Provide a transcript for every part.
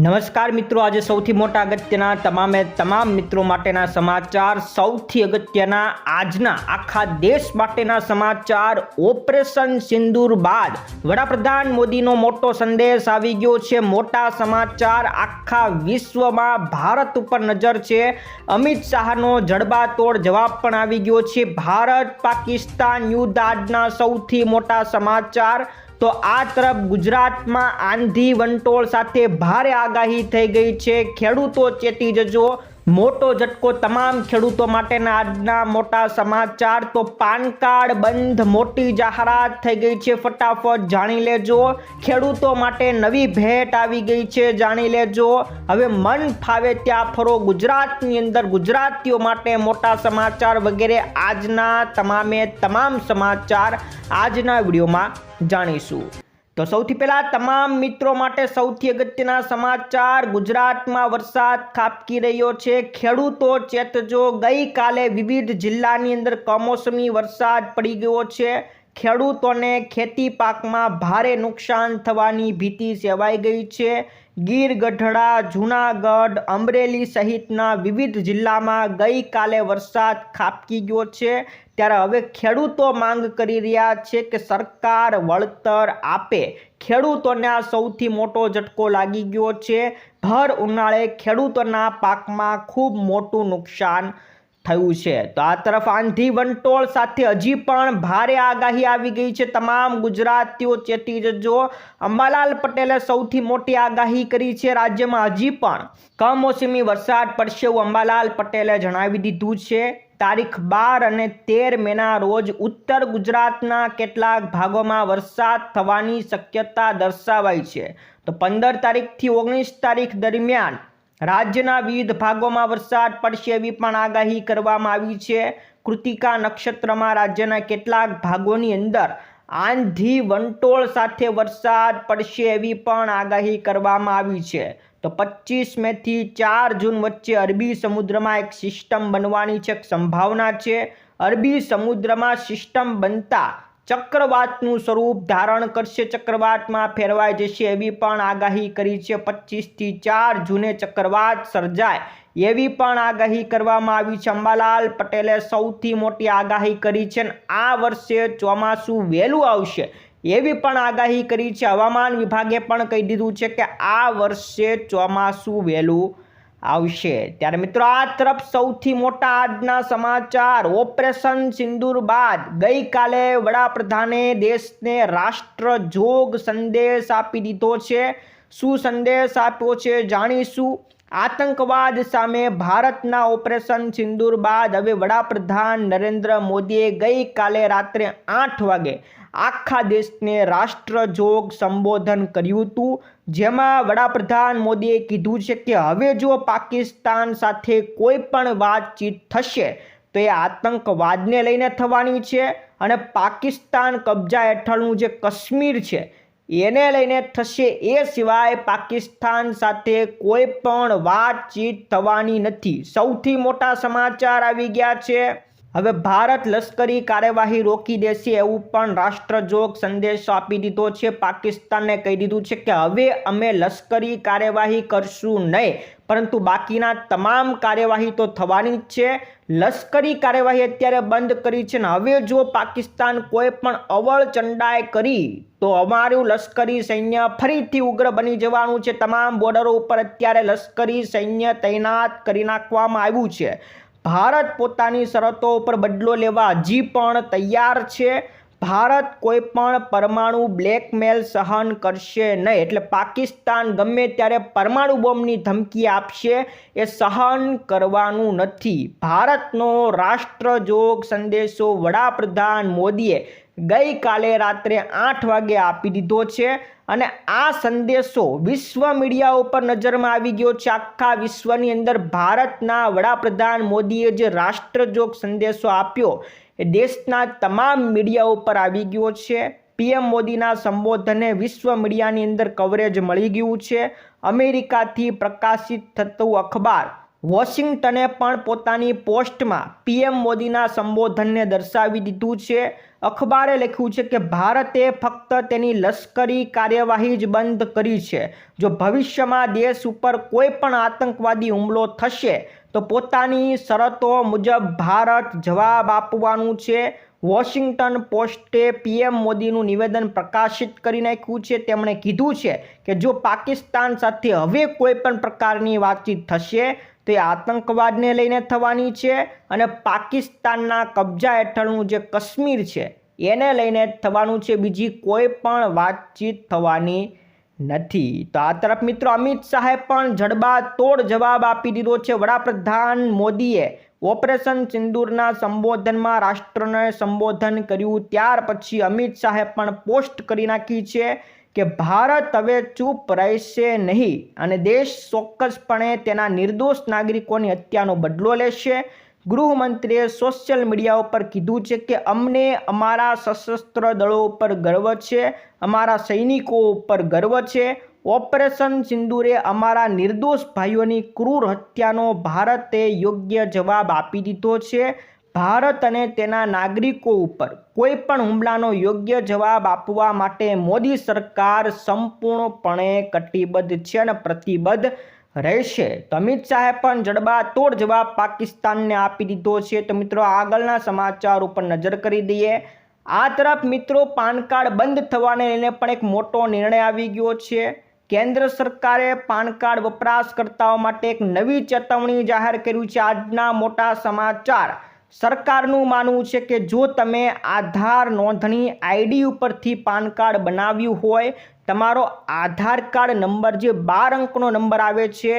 નમસ્કાર મિત્રો, આજે સૌથી મોટા અગત્યના તમામે તમામ મિત્રો માટેના સમાચાર, સૌથી અગત્યના આજના આખા દેશ માટેના સમાચાર, ઓપરેશન સિંદૂર બાદ વડાપ્રધાન મોદીનો મોટો સંદેશ આવી ગયો છે. મોટા સમાચાર, આખા વિશ્વમાં ભારત ઉપર નજર છે. અમિત શાહનો જડબાતોડ જવાબ પણ આવી ગયો છે. ભારત, પાકિસ્તાન યુદ્ધ આજના સૌથી મોટા સમાચાર તો આ તરફ ગુજરાતમાં આંધી વંટોળ સાથે ભારે આગાહી થઈ ગઈ છે. ખેડૂતો ચેતી જજો. મોટો ઝટકો તમામ ખેડૂતો માટેના આજના મોટા સમાચાર. તો પાન કાર્ડ બંધ, મોટી જાહેરાત થઈ ગઈ છે. ફટાફટ જાણી લેજો. ખેડૂતો માટે નવી ભેટ આવી ગઈ છે. જાણી લેજો. હવે મન ફાવે ત્યાં ફરો. ગુજરાતની અંદર ગુજરાતીઓ માટે મોટા સમાચાર વગેરે આજના તમામે તમામ સમાચાર આજના વિડીયોમાં જાણીશું. તો સૌથી પહેલાં તમામ મિત્રો માટે સૌથી અગત્યના સમાચાર. ગુજરાતમાં વરસાદ ખાબકી રહ્યો છે. ખેડૂતો ચેતજો. ગઈકાલે વિવિધ જિલ્લાની અંદર કમોસમી વરસાદ પડી ગયો છે. ખેડૂતોને ખેતી પાકમાં ભારે નુકસાન થવાની ભીતિ સેવાઈ ગઈ છે. ગીર ગઢડા જૂનાગઢ, અમરેલી સહિતના વિવિધ જિલ્લામાં ગઈકાલે વરસાદ ખાબકી ગયો છે. ત્યારે હવે ખેડૂતો માંગ કરી રહ્યા છે કે સરકાર વળતર આપે. ખેડૂતોને આ સૌથી મોટો ઝટકો લાગી ગયો છે. ભર ઉનાળે ખેડૂતોના પાકમાં ખૂબ મોટું નુકસાન થયું છે. તો આ તરફ આંધી વંટોળ સાથે હજી પણ ભારે આગાહી આવી ગઈ છે. તમામ ગુજરાતીઓ ચેતી જજો. અંબાલાલ પટેલે સૌથી મોટી આગાહી કરી છે રાજ્યમાં હજી પણ કમોસમી વરસાદ પડશે એવું અંબાલાલ પટેલે જણાવી દીધું છે. તારીખ બાર અને તેર મેના રોજ ઉત્તર ગુજરાતના કેટલાક ભાગોમાં વરસાદ થવાની શક્યતા દર્શાવાઈ છે. તો પંદર તારીખથી ઓગણીસ તારીખ દરમિયાન રાજ્યના વિવિધ ભાગોમાં વરસાદ પડશે એવી પણ આગાહી કરવામાં આવી છે. કૃતિકા નક્ષત્રમાં રાજ્યના કેટલાક ભાગોની અંદર આંધી વંટોળ સાથે વરસાદ પડશે એવી પણ આગાહી કરવામાં આવી છે. તો પચીસ મેથી ચાર જૂન વચ્ચે અરબી સમુદ્રમાં એક સિસ્ટમ બનવાની છે સંભાવના છે. અરબી સમુદ્રમાં સિસ્ટમ બનતા ચક્રવાતનું સ્વરૂપ ધારણ કરશે. ચક્રવાતમાં ફેરવાઈ જશે એવી પણ આગાહી કરી છે. પચીસથી ચાર જૂને ચક્રવાત સર્જાય એવી પણ આગાહી કરવામાં આવી છે. અંબાલાલ પટેલે સૌથી મોટી આગાહી કરી છે આ વર્ષે ચોમાસું વહેલું આવશે એવી પણ આગાહી કરી છે. હવામાન વિભાગે પણ કહી દીધું છે કે આ વર્ષે ચોમાસું વહેલું આવશે. ત્યારે મિત્રો, આ તરફ સૌથી મોટા આજના સમાચાર. ઓપરેશન સિંદૂર બાદ ગઈકાલે વડાપ્રધાને દેશને રાષ્ટ્રજોગ સંદેશ આપી દીધો છે. શું સંદેશ આપ્યો છે જાણીશું. આતંકવાદ સામે ભારતના ઓપરેશન સિંદૂર બાદ હવે વડાપ્રધાન નરેન્દ્ર મોદીએ ગઈકાલે રાત્રે આઠ વાગે આખા દેશને રાષ્ટ્રજોગ સંબોધન કર્યું હતું, જેમાં વડાપ્રધાન મોદીએ કીધું છે કે હવે જો પાકિસ્તાન સાથે કોઈ પણ વાતચીત થશે, તો એ આતંકવાદને લઈને થવાની છે અને પાકિસ્તાન કબજા હેઠળનું જે કાશ્મીર છે, એને લઈને થશે. એ સિવાય પાકિસ્તાન સાથે કોઈ પણ વાતચીત થવાની નથી. સૌથી મોટા સમાચાર આવી ગયા છે હવે ભારત લશ્કરી કાર્યવાહી રોકી દેશે એવું પણ રાષ્ટ્રજોગ સંદેશો આપી દીધો છે. પાકિસ્તાનને કહી દીધું છે કે હવે અમે લશ્કરી કાર્યવાહી કરશું નહીં, પરંતુ બાકીના તમામ કાર્યવાહી તો થવાની જ છે. લશ્કરી કાર્યવાહી અત્યારે બંધ કરી છે ને હવે જો પાકિસ્તાન કોઈ પણ અવળ ચંડાઈ કરી, તો અમારું લશ્કરી સૈન્ય ફરીથી ઉગ્ર બની જવાનું છે. તમામ બોર્ડરો ઉપર અત્યારે લશ્કરી સૈન્ય તૈનાત કરી નાખવામાં આવ્યું છે. ભારત પોતાની શરતો ઉપર બદલો લેવા હજી પણ તૈયાર છે. ભારત કોઈ પણ પરમાણુ બ્લેકમેલ સહન કરશે નહીં. એટલે પાકિસ્તાન ગમે ત્યારે પરમાણુ બોમ્બની ધમકી આપશે એ સહન કરવાનું નથી. ભારતનો રાષ્ટ્રજોગ સંદેશો વડાપ્રધાન મોદીએ ગઈકાલે રાત્રે આઠ વાગે આપી દીધો છે અને આ સંદેશો વિશ્વ મીડિયા ઉપર નજરમાં આવી ગયો છે. આખા વિશ્વની અંદર ભારતના વડાપ્રધાન મોદીએ જે રાષ્ટ્રજોગ સંદેશો આપ્યો એ દેશના તમામ મીડિયા ઉપર આવી ગયો છે. પીએમ મોદીના સંબોધને વિશ્વ મીડિયાની અંદર કવરેજ મળી ગયું છે. અમેરિકાથી પ્રકાશિત થતું અખબાર વોશિંગ્ટને પણ પોતાની પોસ્ટમાં પીએમ મોદીના સંબોધનને દર્શાવી દીધું છે. અખબારે લખ્યું છે કે ભારતે ફક્ત તેની લશ્કરી કાર્યવાહી જ બંધ કરી છે. જો ભવિષ્યમાં દેશ ઉપર કોઈ પણ આતંકવાદી હુમલો થશે, તો પોતાની શરતો મુજબ ભારત જવાબ આપવાનું છે. વોશિંગ્ટન પોસ્ટે પીએમ મોદીનું નિવેદન પ્રકાશિત કરી નાખ્યું છે. તેમણે કીધું છે કે જો પાકિસ્તાન સાથે હવે કોઈ પણ પ્રકારની વાતચીત થશે તો આતંકવાદને લઈને થવાની છે અને પાકિસ્તાનના કબજા હેઠળનું જે કાશ્મીર છે, એને લઈને થવાનું છે બીજી કોઈ પણ વાતચીત થવાની નથી. તો આ તરફ મિત્રો અમિત શાહે પણ જડબા તોડ જવાબ આપી દીધો છે. વડાપ્રધાન મોદીએ ઓપરેશન સિંદૂરના સંબોધનમાં રાષ્ટ્રને સંબોધન કર્યું. ત્યાર પછી અમિત શાહે પણ પોસ્ટ કરી નાખી છે. કે ભારત હવે ચૂપ રહેશે નહીં અને દેશ ચોક્કસપણે તેના નિર્દોષ નાગરિકોની હત્યાનો બદલો લેશે. ગૃહમંત્રીએ સોશિયલ મીડિયા ઉપર કીધું છે કે અમને અમારા સશસ્ત્ર દળો ઉપર ગર્વ છે, અમારા સૈનિકો ઉપર ગર્વ છે. ઓપરેશન સિંદુરે અમારા નિર્દોષ ભાઈઓની ક્રૂર હત્યાનો ભારતે યોગ્ય જવાબ આપી દીધો છે. ભારત અને તેના નાગરિકો ઉપર કોઈ પણ હુમલાનો યોગ્ય જવાબ આપવા માટે મોદી સરકાર સંપૂર્ણપણે કટિબદ્ધ છે અને પ્રતિબદ્ધ રહેશે. તો અમિત શાહે પણ જડબા તોડ જવાબ પાકિસ્તાનને આપી દીધો છે. તો મિત્રો, આગળના સમાચાર ઉપર નજર કરી દઈએ. આ તરફ મિત્રો, પાન કાર્ડ બંધ થવાને લઈને પણ એક મોટો નિર્ણય આવી ગયો છે. કેન્દ્ર સરકારે પાન કાર્ડ વપરાશકર્તાઓ માટે એક નવી ચેતવણી જાહેર કર્યું છે. આજના મોટા સમાચાર. સરકારનું માનવું છે કે જો તમે આધાર નોંધણી આઈડી ઉપરથી પાન કાર્ડ બનાવ્યું હોય, તમારો આધાર કાર્ડ નંબર જે બાર અંકનો નંબર આવે છે,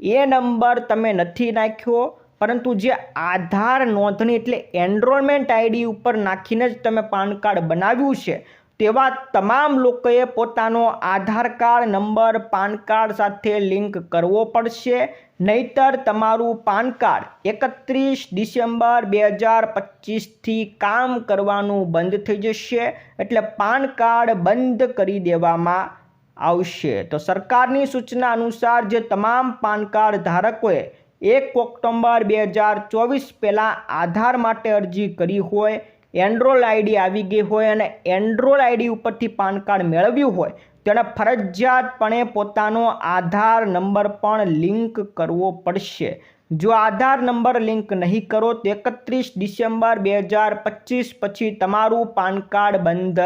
એ નંબર તમે નથી નાખ્યો, પરંતુ જે આધાર નોંધણી એટલે એનરોલમેન્ટ આઈડી ઉપર નાખીને જ તમે પાન કાર્ડ બનાવ્યું છે તેવા તમામ લોકોએ પોતાનો Aadhaar card, number, PAN card સાથે લિંક કરવો પડશે. નહીતર તમારું પાન કાર્ડ એકત્રીસ ડિસેમ્બર બે હજાર પચીસથી કામ કરવાનું બંધ થઈ જશે. એટલે પાન કાર્ડ બંધ કરી દેવામાં આવશે. તો સરકારની સૂચના અનુસાર જે તમામ પાન કાર્ડ ધારકોએ એક ઓક્ટોબર બે હજાર ચોવીસ પહેલાં આધાર માટે અરજી કરી હોય એન્ડ્રોલ આઈડી આવી ગઈ હોય અને એન્ડ્રોલ આઈડી ઉપરથી પાન કાર્ડ મેળવ્યું હોય તેણે ફરજિયાતપણે પોતાનો આધાર નંબર પણ લિંક કરવો પડશે. જો આધાર નંબર લિંક નહીં કરો, તો એકત્રીસ ડિસેમ્બર બે હજાર પચીસ પછી તમારું પાન કાર્ડ બંધ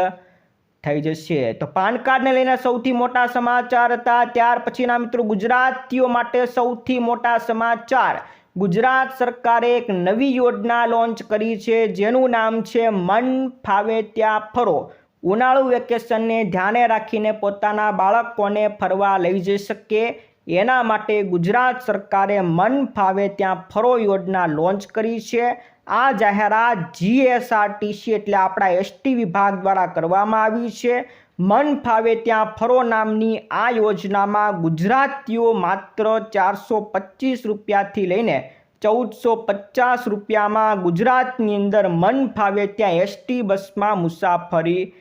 થઈ જશે. તો પાન કાર્ડને લઈને સૌથી મોટા સમાચાર હતા. ત્યાર પછીના મિત્રો ગુજરાતીઓ માટે સૌથી મોટા સમાચાર ગુજરાત સરકારે એક નવી યોજના લોન્ચ કરી છે, જેનું નામ છે મન ફાવે ત્યાં ફરો. ઉનાળુ વેકેશનને ધ્યાને રાખીને પોતાના બાળકોને ફરવા લઈ જઈ શકે. એના માટે ગુજરાત સરકારે મન ફાવે ત્યાં ફરો યોજના લોન્ચ કરી છે. આ જાહેરાત જીએસઆરટીસી એટલે આપણા એસટી વિભાગ દ્વારા કરવામાં આવી છે. મન ફાવે ત્યાં ફરો નામની આ યોજનામાં ગુજરાતીઓ માત્ર ચારસો પચીસ રૂપિયાથી લઈને ચૌદસો પચાસ રૂપિયામાં ગુજરાતની અંદર મન ફાવે ત્યાં એસટી બસમાં મુસાફરી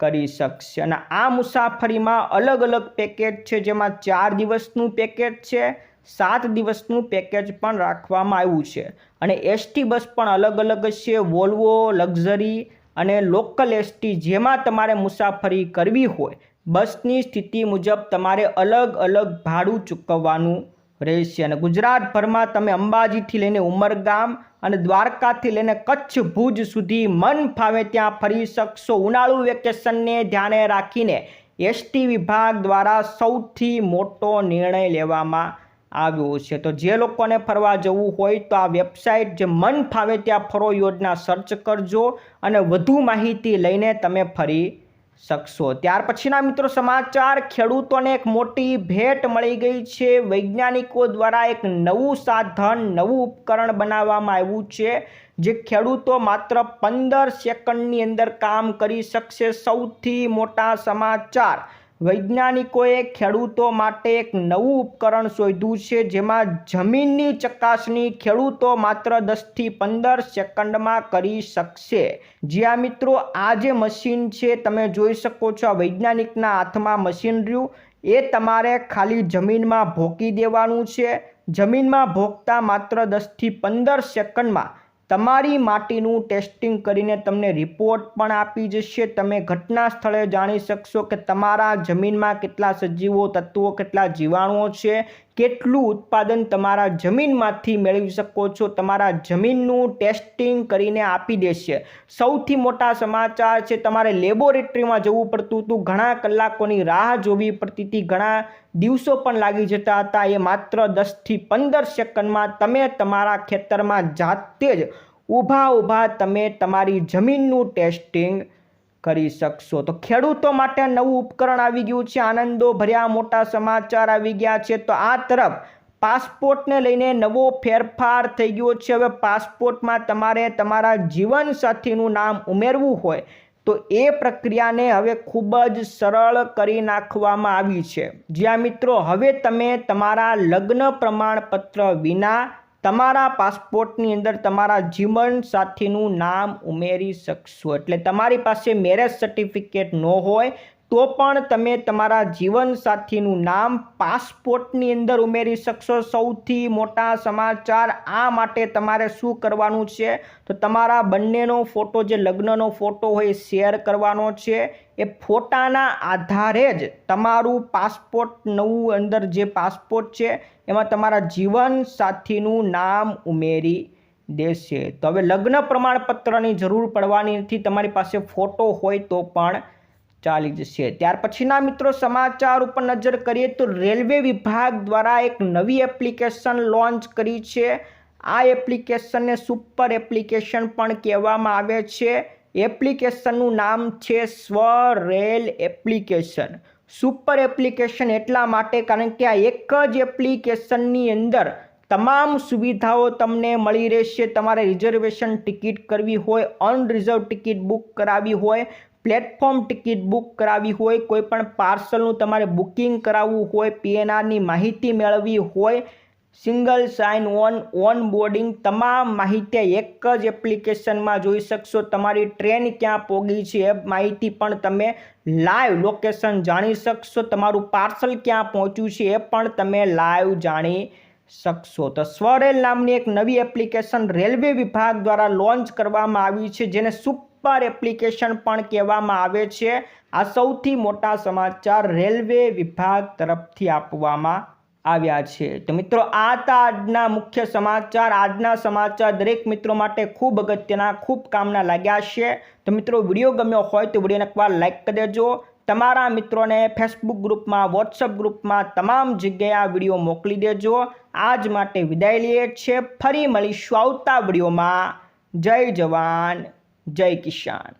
કરી શકશે. અને આ મુસાફરીમાં અલગ અલગ પેકેજ છે, જેમાં ચાર દિવસનું પેકેજ છે, સાત દિવસનું પેકેજ પણ રાખવામાં આવ્યું છે. અને એસટી બસ પણ અલગ અલગ છે, વોલ્વો, લક્ઝરી અને લોકલ એસટી જેમાં તમારે મુસાફરી કરવી હોય, બસની સ્થિતિ મુજબ તમારે અલગ અલગ ભાડું ચૂકવવાનું રહેશે. અને ગુજરાતભરમાં તમે અંબાજીથી લઈને ઉમરગામ અને દ્વારકાથી લઈને કચ્છ ભુજ સુધી મન ફાવે ત્યાં ફરી શકશો. ઉનાળુ વેકેશનને ધ્યાને રાખીને એસટી વિભાગ દ્વારા સૌથી મોટો નિર્ણય લેવામાં આવ્યો છે. તો જે લોકોને ફરવા જવું હોય તો આ વેબસાઇટ જે મન ફાવે ત્યાં ફરો યોજના સર્ચ કરજો અને વધુ માહિતી લઈને તમે ફરી શકશો. ત્યાર પછીના મિત્રો સમાચાર, ખેડૂતોને એક મોટી ભેટ મળી ગઈ છે. વૈજ્ઞાનિકો દ્વારા એક નવું સાધન, નવું ઉપકરણ બનાવવામાં આવ્યું છે, જે ખેડૂતો માત્ર પંદર સેકન્ડની અંદર કામ કરી શકશે. સૌથી મોટા સમાચાર વૈજ્ઞાનિકોએ ખેડૂતો માટે એક નવું ઉપકરણ શોધ્યું છે, જેમાં જમીનની ચકાસણી ખેડૂતો માત્ર દસથી પંદર સેકન્ડમાં કરી શકશે. જ્યાં મિત્રો, આ જે મશીન છે, તમે જોઈ શકો છો વૈજ્ઞાનિકના હાથમાં મશીન રહ્યું. એ તમારે ખાલી જમીનમાં ભોકી દેવાનું છે. જમીનમાં ભોગતા માત્ર દસથી પંદર સેકન્ડમાં. તમારી માટીનું ટેસ્ટિંગ કરીને તમને રિપોર્ટ પણ આપી જશે. તમે ઘટના સ્થળે જાણી શકશો કે તમારા જમીનમાં કેટલા સજીવો, તત્વો, કેટલા જીવાણુઓ છે. કેટલું ઉત્પાદન તમારા જમીનમાંથી મેળવી શકો છો? તમારા જમીનનું ટેસ્ટિંગ કરીને આપી દેશે. સૌથી મોટા સમાચાર છે, તમારે લેબોરેટરીમાં જવું પડતું હતું. ઘણા કલાકોની રાહ જોવી પડતી હતી. ઘણા દિવસો પણ લાગી જતા હતા. એ માત્ર દસથી પંદર સેકન્ડમાં તમે તમારા ખેતરમાં જાતે જ ઊભા ઊભા તમે તમારી જમીનનું ટેસ્ટિંગ કરી શકશો. તો ખેડૂતો માટે નવું ઉપકરણ આવી ગયું છે. આનંદો ભર્યા મોટા સમાચાર આવી ગયા છે. તો આ તરફ પાસપોર્ટને લઈને નવો ફેરફાર થઈ ગયો છે. હવે પાસપોર્ટમાં તમારે તમારા જીવનસાથીનું નામ ઉમેરવું હોય તો એ પ્રક્રિયાને હવે ખૂબ જ સરળ કરી નાખવામાં આવી છે. જ્યાં મિત્રો, હવે તમે તમારા લગ્ન પ્રમાણપત્ર વિના તમારા પાસપોર્ટની અંદર તમારા જીવનસાથીનું નામ ઉમેરી શકશો. એટલે તમારી પાસે મેરેજ સર્ટિફિકેટ ન હોય તો પણ તમે તમારા જીવનસાથીનું નામ પાસપોર્ટની અંદર ઉમેરી શકશો. સૌથી મોટા સમાચાર આ માટે તમારે શું કરવાનું છે? તો તમારા બંનેનો ફોટો, જે લગ્નનો ફોટો હોય શેર કરવાનો છે. એ ફોટાના આધારે જ તમારું પાસપોર્ટ, નવું અંદર જે પાસપોર્ટ છે, એમાં તમારા જીવનસાથીનું નામ ઉમેરી દેશે. તો હવે લગ્ન પ્રમાણપત્રની જરૂર પડવાની નથી. તમારી પાસે ફોટો હોય તો પણ ચાલી જશે. ત્યાર પછીના મિત્રો સમાચાર ઉપર નજર કરીએ તો રેલવે વિભાગ દ્વારા એક નવી એપ્લિકેશન લોન્ચ કરી છે. આ એપ્લિકેશનને સુપર એપ્લિકેશન પણ કહેવામાં આવે છે. એપ્લિકેશનનું નામ છે સ્વ રેલ એપ્લિકેશન. સુપર એપ્લિકેશન એટલા માટે કારણ કે આ એક જ એપ્લિકેશનની અંદર તમામ સુવિધાઓ તમને મળી રહેશે. તમારે રિઝર્વેશન ટિકિટ કરવી હોય, અનરિઝર્વ ટિકિટ બુક કરાવી હોય પ્લેટફોર્મ ટિકિટ બુક કરાવી હોય કોઈપણ પાર્સલનું તમારે બુકિંગ કરાવવું હોય પીએનઆરની માહિતી મેળવવી હોય, single sign on on boarding, તમામ માહિતી એક જ એપ્લિકેશનમાં જોઈ શકશો. તમારી ટ્રેન ક્યાં પોગી છે એ માહિતી પણ તમે લાઈવ લોકેશન જાણી શકશો. તમારું પાર્સલ ક્યાં પહોંચ્યું છે એ પણ તમે લાઈવ જાણી શકશો. તો સ્વરેલ નામની એક નવી એપ્લિકેશન રેલવે વિભાગ દ્વારા લોન્ચ કરવામાં આવી છે, જેને સુપર એપ્લિકેશન પણ કહેવામાં આવે છે. આ સૌથી મોટા સમાચાર રેલવે વિભાગ તરફથી આપવામાં આવ્યા છે. તો મિત્રો, આ હતા આજના મુખ્ય સમાચાર. આજના સમાચાર દરેક મિત્રો માટે ખૂબ અગત્યના, ખૂબ કામના લાગ્યા છે. તો મિત્રો, વીડિયો ગમ્યો હોય તો વિડીયોને એકવાર લાઈક કરી દેજો. તમારા મિત્રોને ફેસબુક ગ્રુપમાં વોટ્સઅપ ગ્રુપમાં તમામ જગ્યાએ આ વીડિયો મોકલી દેજો. આજ માટે વિદાય લઈએ છે ફરી મળીશું આવતા વિડીયોમાં. જય જવાન. જય કિસાન